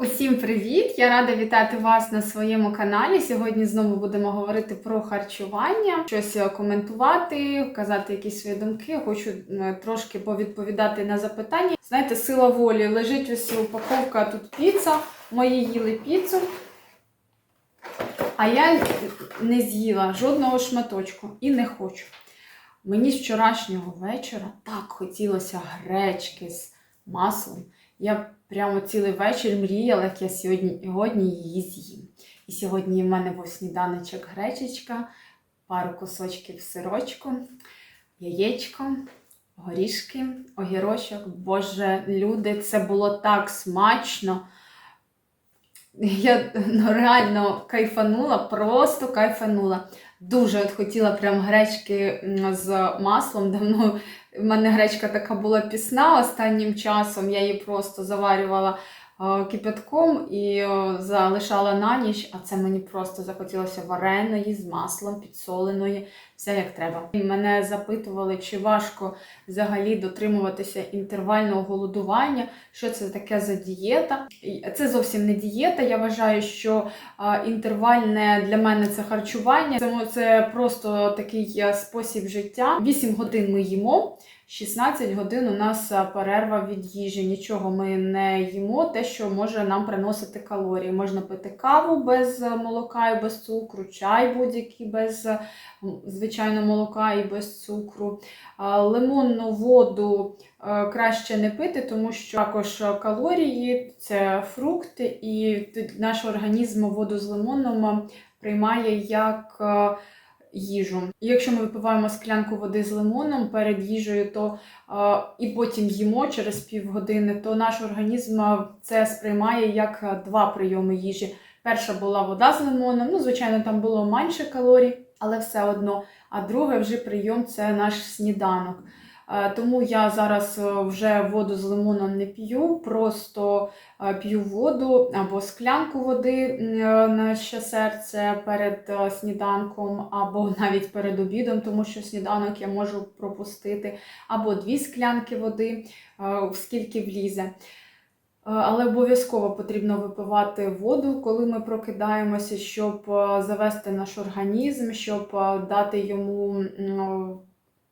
Усім привіт! Я рада вітати вас на своєму каналі. Сьогодні знову будемо говорити про харчування, щось коментувати, казати якісь свої думки. Хочу е, трошки повідповідати на запитання. Знаєте, сила волі лежить ось упаковка тут піца. Мої їли піцу. А я не з'їла жодного шматочку і не хочу. Мені з вчорашнього вечора так хотілося гречки з маслом. Я прямо цілий вечір мріяла, як я сьогодні, сьогодні її з'їм. І сьогодні в мене був сніданочок гречечка, пару кусочків сирочку, яєчко, горішки, огірочок. Боже, люди, це було так смачно. Я ну, реально кайфанула, просто кайфанула. Дуже от хотіла прям гречки з маслом. Давно в мене гречка така була пісна останнім часом. Я її просто заварювала е, кипятком і е, залишала на ніч, а це мені просто захотілося вареної з маслом, підсоленої, все як треба. Мене запитували, чи важко взагалі дотримуватися інтервального голодування, що це таке за дієта. Це зовсім не дієта. Я вважаю, що інтервальне для мене це харчування. Це, просто такий е, спосіб життя. 8 годин ми їмо. 16 годин у нас перерва від їжі. Нічого ми не їмо, те, що може нам приносити калорії. Можна пити каву без е, молока і без цукру, чай будь-який без е, м, звичайно молока і без цукру. Лимонну воду е, краще не пити, тому що також е, калорії це фрукти, і наш організм воду з лимоном приймає як е, їжу. Якщо ми випиваємо склянку води з лимоном перед їжею, то і потім їмо через півгодини, то наш організм це сприймає як два прийоми їжі. Перша була вода з лимоном, ну, звичайно, там було менше калорій, але все одно. А другий вже прийом це наш сніданок. Е, Тому я зараз е, вже воду з лимоном не п'ю, просто е, п'ю воду або склянку води на ще серце перед сніданком, або навіть перед обідом, тому що сніданок я можу пропустити, або дві склянки води, скільки влізе. Е, Але обов'язково потрібно випивати воду, коли ми прокидаємося, щоб е, завести наш організм, щоб е, дати йому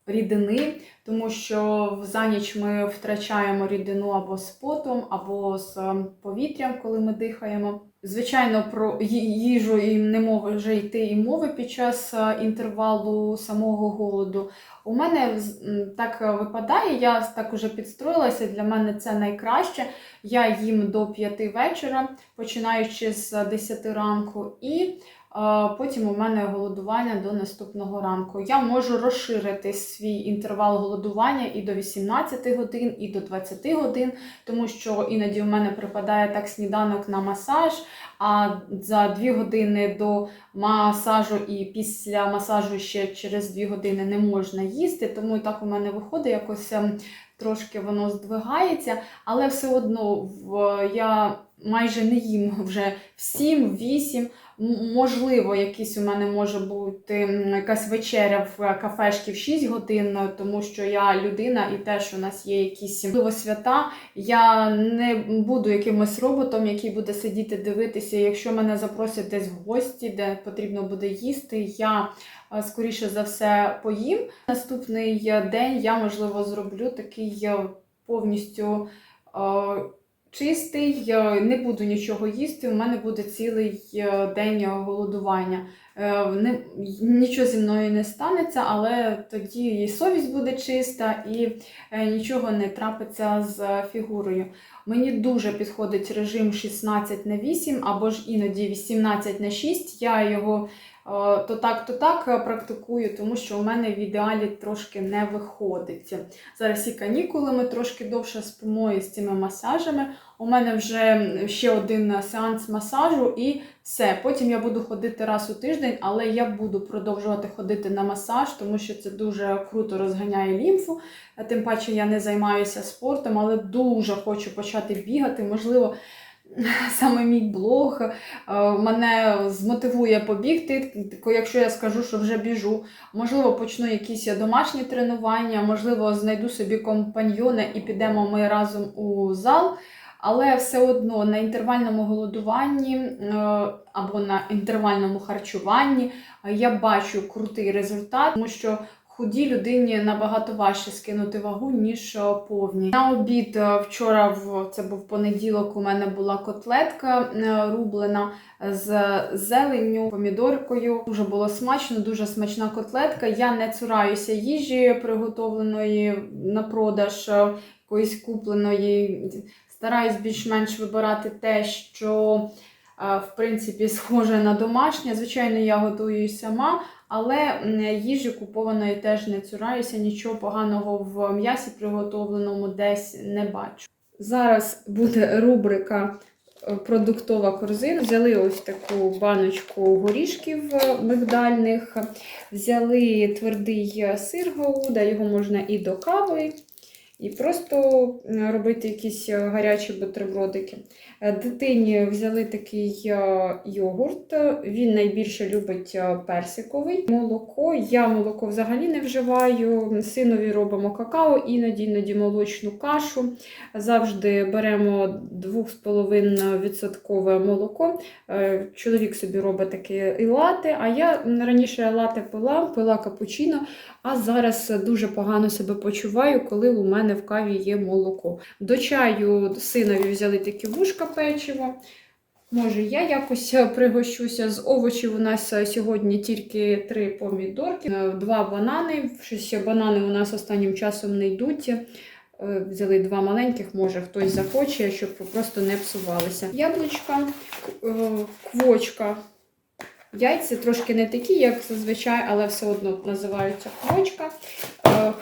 рідини, тому що за ніч ми втрачаємо рідину або з потом, або з е, повітрям, коли ми дихаємо. Звичайно, про їжу і не може йти і мови під час е, інтервалу самого голоду. У мене так е, випадає, я так уже підстроїлася, для мене це найкраще. Я їм до 5 вечора, починаючи з 10 ранку, і потім у мене голодування до наступного ранку. Я можу розширити свій інтервал голодування і до 18 годин, і до 20 годин, тому що іноді у мене припадає так сніданок на масаж, а за 2 години до масажу і після масажу ще через 2 години не можна їсти, тому і так у мене виходить якось. ем, Трошки воно здвигається, але все одно я майже не їм вже в 7-8. Можливо, якийсь у мене може бути якась вечеря в кафешці в 6 годин, тому що я людина і теж у нас є якісь можливо, свята. Я не буду якимось роботом, який буде сидіти дивитися. Якщо мене запросять десь в гості, де потрібно буде їсти, я е, скоріше за все поїм. Наступний е, день я, можливо, зроблю такий е, повністю е, чистий, не буду нічого їсти. У мене буде цілий е, день голодування. Е, нічого зі мною не станеться, але тоді і совість буде чиста, і е, нічого не трапиться з фігурою. Мені дуже підходить режим 16 на 8 або ж іноді 18 на 6. Я його то так, то так е, практикую, тому що у мене в ідеалі трошки не виходить. Зараз і канікули, ми трошки довше спимо із цими масажами. У мене вже ще один сеанс масажу і все. Потім я буду ходити раз у тиждень, але я буду продовжувати ходити на масаж, тому що це дуже круто розганяє лімфу. Тим паче я не займаюся спортом, але дуже хочу почати бігати. Можливо, саме мій блог е, мене змотивує побігти, якщо я скажу, що вже біжу. Можливо, почну якісь домашні тренування, можливо, знайду собі компаньйона і підемо ми разом у зал. Але все одно на інтервальному голодуванні е, або на інтервальному харчуванні е, я бачу крутий результат, тому що худій людині набагато важче скинути вагу, ніж е, повній. На обід е, вчора, в це був понеділок, у мене була котлетка е, рублена з зеленню, помідоркою. Дуже було смачно, дуже смачна котлетка. Я не цураюся їжі, приготовленої на продаж, якоїсь купленої. Стараюсь більш-менш вибирати те, що в принципі схоже на домашнє. Звичайно, я готую сама, але їжі купованої теж не цураюся. Нічого поганого в м'ясі приготовленому десь не бачу. Зараз буде рубрика е, продуктова корзина. Взяли ось таку баночку горішків е, мигдальних, взяли твердий е, сир гауда, його можна і до кави, і просто е, робити якісь е, гарячі бутербродики. Е, Дитині взяли такий е, йогурт. Він найбільше любить е, персиковий. Молоко. Я молоко взагалі не вживаю. Синові робимо какао, іноді іноді молочну кашу. Завжди беремо 2,5% молоко. Чоловік собі робить таке і лати, а я раніше лати пила, пила капучино, а зараз дуже погано себе почуваю, коли у мене в каві є молоко. До чаю синові взяли такі вушка печиво. Може, я якось е, пригощуся з овочів. У нас е, сьогодні тільки три помідорки, е, два банани. Щось банани у нас останнім часом не йдуть. Взяли два маленьких, може хтось захоче, щоб просто не псувалися. Яблучка, квочка. Яйця трошки не такі, як зазвичай, але все одно називаються квочка.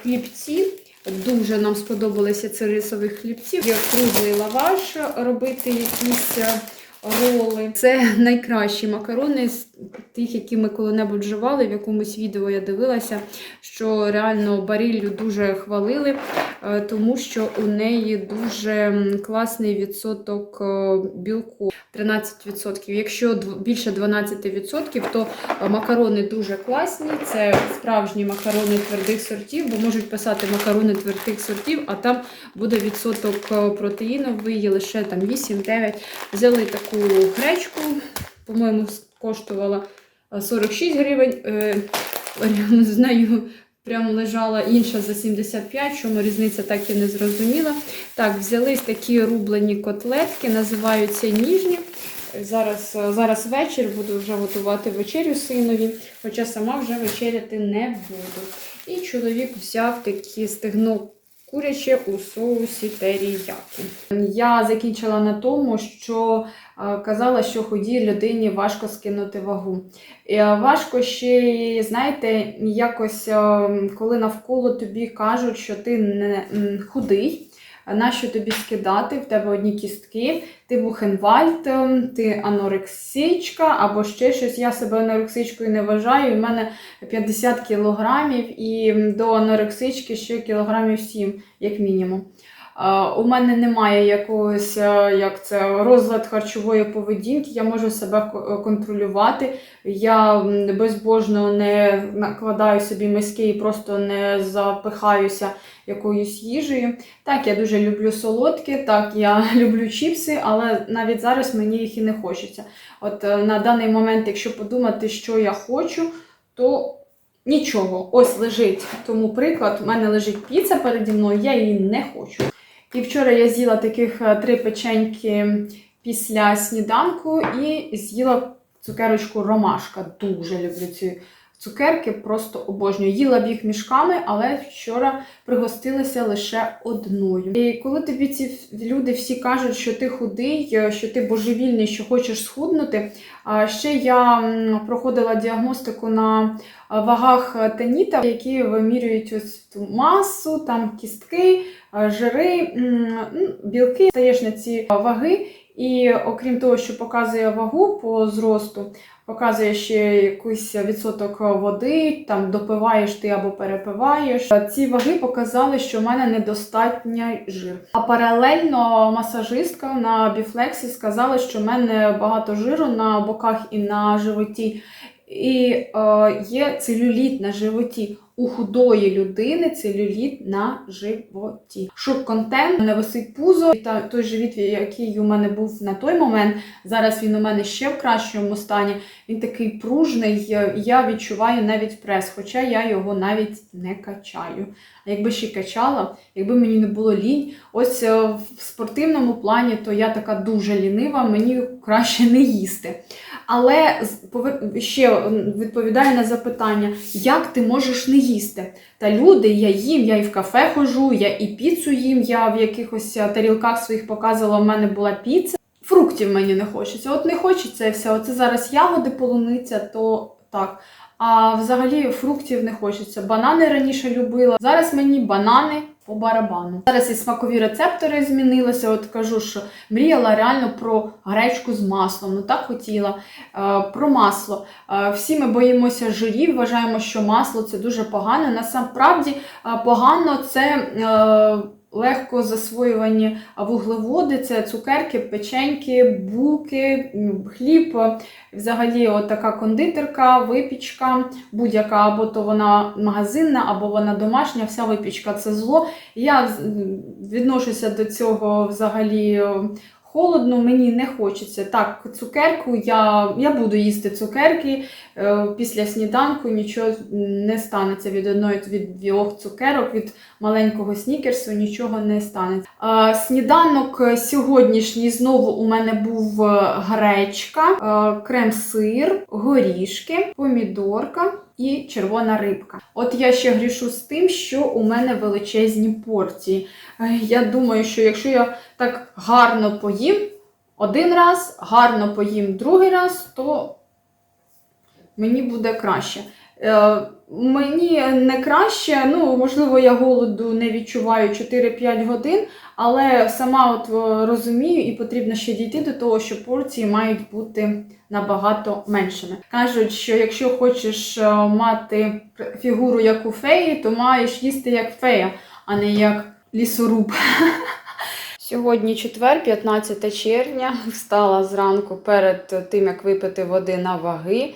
Хлібці. Дуже нам сподобалися ці рисові хлібці. Є круглий лаваш робити якісь е, роли. Це найкращі макарони з тих, які ми коли-небудь вживали. В якомусь відео я дивилася, що реально баріллю дуже хвалили, тому що у неї дуже класний відсоток е, білку. 13%. Якщо більше 12%, то е, макарони дуже класні. Це справжні макарони твердих сортів, бо можуть писати макарони твердих сортів, а там буде відсоток е, протеїновий лише там 8-9. Взяли таку гречку, по-моєму, коштувала е, 46 гривень. Е, З нею прямо лежала інша за 75, чому різниця так і не зрозуміла. Так, взялись такі рублені котлетки, називаються ніжні. Зараз, зараз вечір, буду вже готувати вечерю синові, хоча сама вже вечеряти не буду. І чоловік взяв такі стегно куряче у соусі теріякі. Я закінчила на тому, що е, казала, що худій людині важко скинути вагу. Е, Важко ще, знаєте, якось, е, коли навколо тобі кажуть, що ти не худий, нащо тобі скидати, в тебе одні кістки, ти бухенвальд, ем, ти анорексичка або ще щось. Я себе анорексичкою не вважаю. У мене 50 кілограмів, і до анорексички ще кілограмів 7, як мінімум. Е, У мене немає якогось е, як це, розлад харчової поведінки, я можу себе контролювати. Я безбожно не накладаю собі миски і просто не запихаюся якоюсь їжею. Так, я дуже люблю солодкі, так, я люблю чіпси, але навіть зараз мені їх і не хочеться. От е, на даний момент, якщо подумати, що я хочу, то нічого. Ось лежить. Тому приклад, у мене лежить піца переді мною, я її не хочу. І вчора я з'їла таких е, три печеньки після сніданку і з'їла цукерочку ромашка. Дуже люблю ці цукерки, просто обожнюю. Їла б їх мішками, але вчора пригостилася лише одною. І коли тобі ці люди всі кажуть, що ти худий, е, що ти божевільний, що хочеш схуднути. Ще я проходила діагностику на вагах е, теніта, які вимірюють ось ту масу, там кістки, жири, ну, білки. Стаєш на ці ваги. І окрім того, що показує вагу по зросту, показує ще якийсь відсоток води, там допиваєш ти або перепиваєш. Ці ваги показали, що в мене недостатньо жир. А паралельно масажистка на біфлексі сказала, що в мене багато жиру на боках і на животі. І е, є целюліт на животі. У худої людини целюліт на животі. Шок контент, мене висить пузо, і та той живіт, який у мене був на той момент. Зараз він у мене ще в кращому стані. Він такий пружний. Я відчуваю навіть прес, хоча я його навіть не качаю. А якби ще качала, якби мені не було лінь, ось е, в спортивному плані, то я така дуже лінива, мені краще не їсти. Але ще м, відповідаю на запитання, як ти можеш не їсти? Та люди, я їм, я і в кафе ходжу, я і піцу їм, я в якихось е, тарілках своїх показувала, в мене була піца. Фруктів мені не хочеться. От не хочеться і все. Оце зараз ягоди, полуниця, то так. А взагалі фруктів не хочеться. Банани раніше любила. Зараз мені банани по барабану. Зараз і смакові рецептори змінилися. От кажу, що мріяла реально про гречку з маслом. Ну так хотіла. Е, про масло. Е, всі ми боїмося жирів, вважаємо, що масло це дуже погано. Насправді е, погано це. Легко засвоювані вуглеводи, це цукерки, печеньки, буки, хліб, взагалі от така кондитерка, випічка, будь-яка, або то вона магазинна, або вона домашня, вся випічка це зло. Я відношуся до цього взагалі холодно, мені не хочеться. Так, цукерку, я, я буду їсти цукерки е, після сніданку, нічого не станеться від одної від двох цукерок, від маленького снікерсу нічого не станеться. Сніданок сьогоднішній знову у мене був е, гречка, е, крем-сир, горішки, помідорка. І червона рибка. От я ще грішу з тим, що у мене величезні порції. Е, Я думаю, що якщо я так гарно поїм один раз, гарно поїм другий раз, то мені буде краще. Мені не краще, ну можливо, я голоду не відчуваю 4-5 годин, але сама от е, розумію, і потрібно ще дійти до того, що порції мають бути набагато меншими. Кажуть, що якщо хочеш е, мати фігуру як у феї, то маєш їсти як фея, а не як лісоруб. Сьогодні четвер, 15 червня, встала зранку перед тим, як випити води на ваги.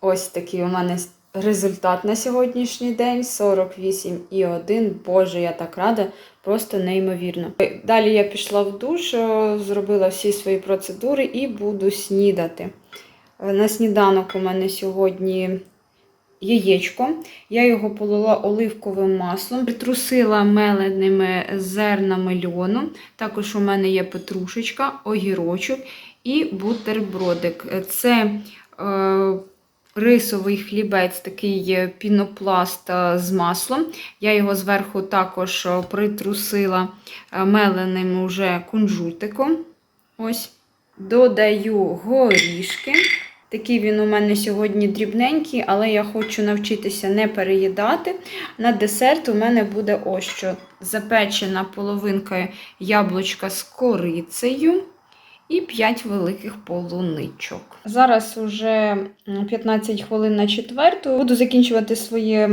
Ось такий у мене результат на сьогоднішній день 48,1. Боже, я так рада, просто неймовірно. Далі я пішла в душ, е, зробила всі свої процедури і буду снідати. Е, На сніданок у мене сьогодні яєчко. Я його полила оливковим маслом, притрусила меленими зернами льону. Також у мене є петрушечка, огірочок і бутербродик. Це е, рисовий хлібець, такий пінопласт е, з маслом. Я його зверху також е, притрусила е, меленим уже кунжутиком. Ось. Додаю горішки. Такий він у мене сьогодні дрібненький, але я хочу навчитися не переїдати. На десерт у мене буде ось що запечена половинка яблучка з корицею і 5 великих полуничок. Зараз уже м, 15 хвилин на четверту. Буду закінчувати своє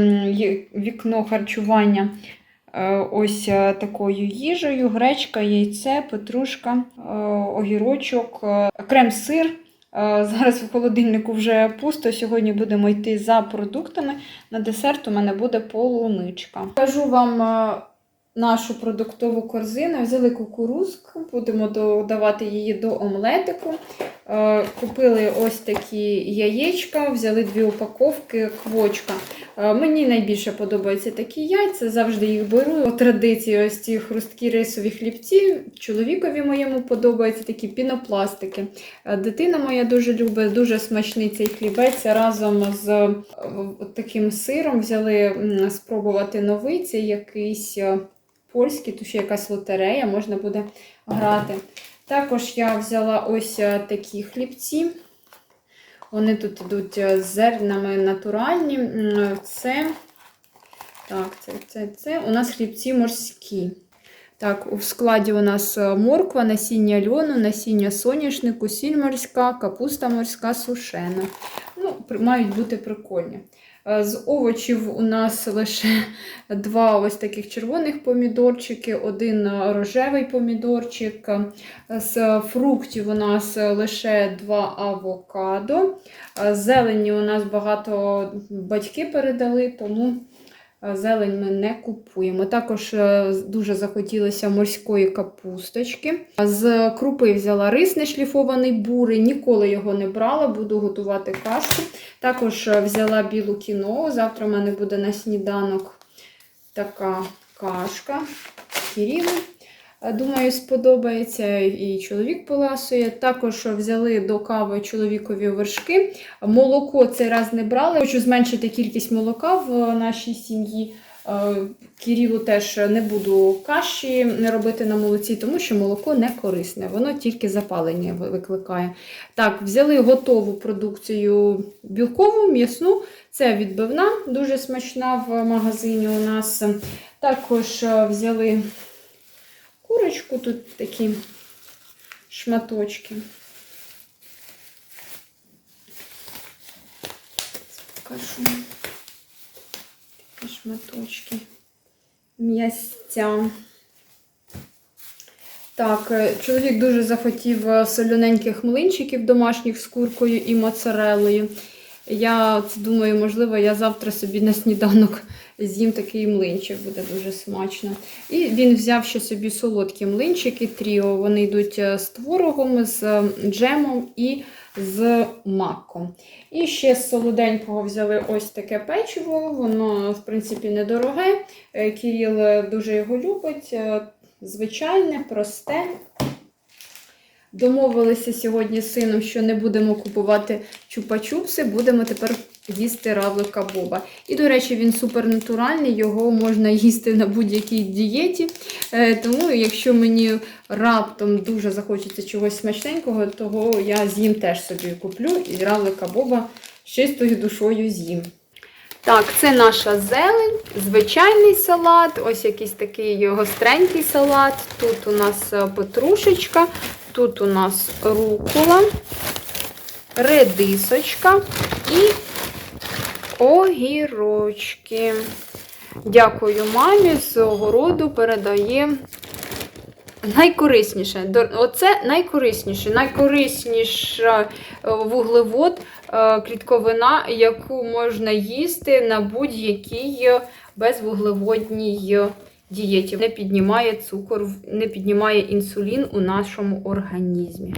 вікно харчування е, ось е, такою їжею: гречка, яйце, петрушка, е, огірочок, крем-сир. Зараз в холодильнику вже пусто. Сьогодні будемо йти за продуктами. На десерт у мене буде полуничка. Кажу вам нашу продуктову корзину. Взяли кукурузку, будемо додавати її до омлетику. Е, Купили ось такі яєчка, взяли дві упаковки квочка. Е, Мені найбільше подобаються такі яйця, завжди їх беру. По традиції, ось ці хрусткі рисові хлібці. Чоловікові моєму подобаються такі пінопластики. Е, Дитина моя дуже любить, дуже смачний цей хлібець. Разом з таким сиром взяли спробувати новий. Це якийсь польський, тут ще якась лотерея, можна буде грати. Також я взяла ось е, такі хлібці. Вони тут йдуть е, з зернами натуральні. Це, так, це, це, це у нас хлібці морські. Так, у складі у нас е, морква, насіння льону, насіння соняшнику, сіль морська, капуста морська, сушена. Ну, мають бути прикольні. Е, З овочів у нас лише два ось таких червоних помідорчики, один рожевий помідорчик. Е, З фруктів у нас лише два авокадо. Е, Зелені у нас багато батьки передали, тому зелень ми не купуємо. Також е, дуже захотілося морської капусточки. З крупи взяла рис нешліфований бурий, ніколи його не брала, буду готувати кашку. Також е, взяла білу кіно. Завтра в мене буде на сніданок така кашка. Кирилу. Е, Думаю, сподобається і чоловік поласує. Також взяли до кави чоловікові вершки. Молоко цей раз не брали. Хочу зменшити кількість молока в нашій сім'ї. Е, теж не буду каші робити на молоці, тому що молоко не корисне, воно тільки запалення викликає. Так, взяли готову продукцію білкову, м'ясну. Це відбивна, дуже смачна в магазині у нас. Також е, взяли курочку, тут такі шматочки. Покажу. Такі шматочки. М'ясця. Так, е, чоловік дуже захотів е, млинчиків домашніх з куркою і моцарелою. Я думаю, можливо, я завтра собі на сніданок з'їм такий млинчик, буде дуже смачно. І він взяв ще собі солодкі млинчики тріо. Вони йдуть е, з творогом, з е, джемом і з маком. І ще з солоденького взяли ось таке печиво. Воно, в принципі, недороге. Е, Кирил е, дуже його любить. Звичайне, просте. Домовилися сьогодні з сином, що не будемо купувати чупа-чупси, будемо тепер їсти равлика Боба. І, до речі, він супернатуральний, його можна їсти на будь-якій дієті. Е, Тому, якщо мені раптом дуже захочеться чогось смачненького, того я з'їм теж собі куплю і равлика Боба з чистою душою з'їм. Так, це наша зелень, звичайний салат, ось якийсь такий гостренький салат. Тут у нас е, петрушечка, тут у нас рукола, редисочка і огірочки. Дякую мамі з огороду передає найкорисніше. Оце найкорисніше, найкорисніша е, вуглевод, е, клітковина, яку можна їсти на будь-якій е, безвуглеводній дієті. Не піднімає цукор, не піднімає інсулін у нашому організмі.